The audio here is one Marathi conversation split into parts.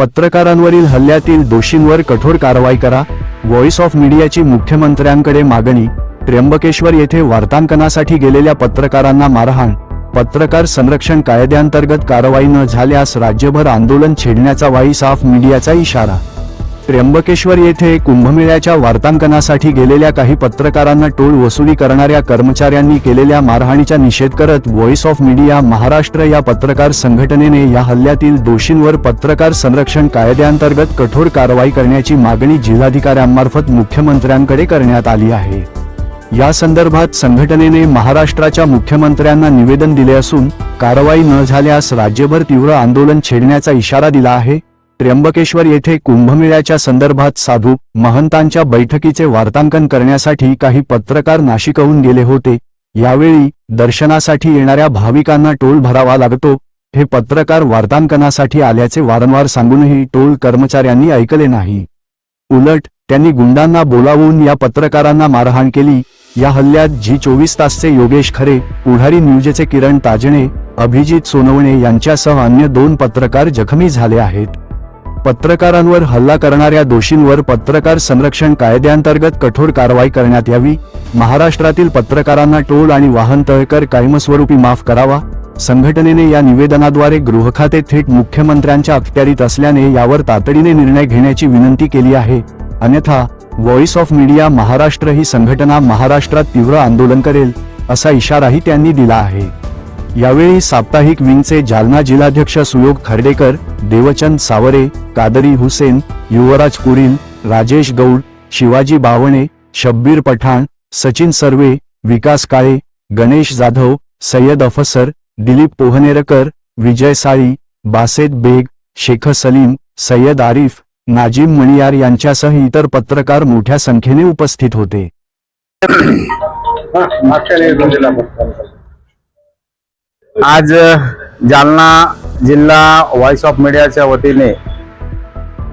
पत्रकारांवरील हल्ल्यातील दोषींवर कठोर कारवाई करा. व्हॉइस ऑफ मीडियाची मुख्यमंत्र्यांकडे मागणी त्र्यंबकेश्वर येथे वार्तांकनासाठी गेलेल्या पत्रकारांना मारहाण. पत्रकार संरक्षण कायद्याअंतर्गत कारवाई न झाल्यास राज्यभर आंदोलन छेडण्याचा व्हॉइस ऑफ मीडियाचा इशारा. त्र्यंबकेश्वर येथे कुंभमेळ्याच्या वार्तांकनासाठी गेलेल्या काही पत्रकारांना टोल वसुली करणाऱ्या कर्मचाऱ्यांनी केलेल्या मारहाणीचा निषेध करत व्हॉइस ऑफ मीडिया महाराष्ट्र या पत्रकार संघटनेने या हल्ल्यातील दोषींवर पत्रकार संरक्षण कायद्याअंतर्गत कठोर कारवाई करण्याची मागणी जिल्हाधिकाऱ्यांमार्फत मुख्यमंत्र्यांकडे करण्यात आली आहे. या संदर्भात संघटनेने महाराष्ट्राच्या मुख्यमंत्र्यांना निवेदन दिले असून कारवाई न झाल्यास राज्यभर तीव्र आंदोलन छेडण्याचा इशारा दिला आहे. त्र्यंबकेश्वर येथे कुंभमेळ्याच्या संदर्भात साधू महंतांच्या बैठकीचे वार्तांकन करण्यासाठी काही पत्रकार नाशिकहून गेले होते. यावेळी दर्शनासाठी येणाऱ्या भाविकांना टोल भरावा लागतो. हे पत्रकार वार्तांकनासाठी आल्याचे वारंवार सांगूनही टोल कर्मचाऱ्यांनी ऐकले नाही. उलट त्यांनी गुंडांना बोलावून या पत्रकारांना मारहाण केली. या हल्ल्यात जी चोवीस तासचे योगेश खरे पुढारी न्यूजचे किरण ताजणे अभिजित सोनवणे यांच्यासह अन्य दोन पत्रकार जखमी झाले आहेत. पत्रकारांवर हल्ला करणाऱ्या दोषींवर पत्रकार संरक्षण कायद्यांतर्गत कठोर कारवाई करण्यात यावी. महाराष्ट्रातील पत्रकारांना टोल आणि वाहन तळकर कायमस्वरूपी माफ करावा. संघटनेने या निवेदनाद्वारे गृहखाते थेट मुख्यमंत्र्यांच्या अखत्यारीत असल्याने यावर तातडीने निर्णय घेण्याची विनंती केली आहे. अन्यथा व्हॉइस ऑफ मीडिया महाराष्ट्र ही संघटना महाराष्ट्रात तीव्र आंदोलन करेल असा इशाराही त्यांनी दिला आहे. यावेळी साप्ताहिक विंगचे जालना जिल्हाध्यक्ष सुयोग खर्डेकर देवचंद सावरे कादरी हुसेन युवराज कुरील राजेश गौड शिवाजी बावणे शब्बीर पठाण सचिन सर्वे विकास काळे गणेश जाधव सय्यद अफसर दिलीप पोहनेरकर विजय साळी बासेद बेग शेख सलीम सय्यद आरिफ नाजिम मणियार यांच्यासह इतर पत्रकार मोठ्या संख्येने उपस्थित होते. आज जालना जिल्हा व्हॉइस ऑफ मीडियाच्या वतीने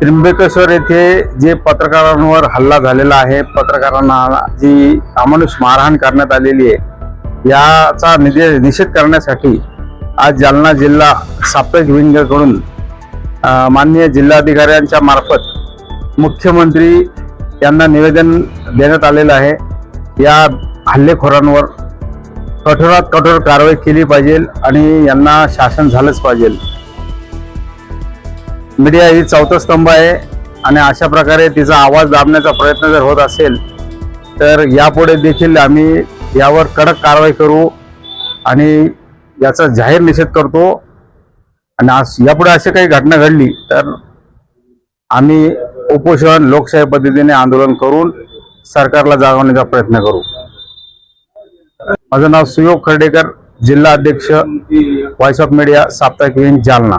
त्र्यंबकेश्वर येथे जे पत्रकारांवर हल्ला झालेला आहे पत्रकारांना जी अमानुष मारहाण करण्यात आलेली आहे याचा निदे- निषेध करण्यासाठी आज जालना जिल्हा साप्ताहिक विंगकडून माननीय जिल्हाधिकाऱ्यांच्या मार्फत मुख्यमंत्री यांना निवेदन देण्यात आलेलं आहे. या हल्लेखोरांवर कठोरात कठोर कारवाई केली पाहिजे आणि यांना शासन झालंच पाहिजे. मीडिया ही चौथा स्तंभ आहे आणि अशा प्रकारे तिचा आवाज दाबण्याचा प्रयत्न जर होत असेल तर यापुढे देखील आम्ही यावर कडक कारवाई करू आणि याचा जाहीर निषेध करतो. आणि आज यापुढे अशी काही घटना घडली तर आम्ही उपोषण लोकशाही पद्धतीने आंदोलन करून सरकारला जागवण्याचा प्रयत्न करू. माझं नाव सुयोग खर्डेकर जिल्हा अध्यक्ष व्हॉइस ऑफ मीडिया साप्ताहिक विंग जालना.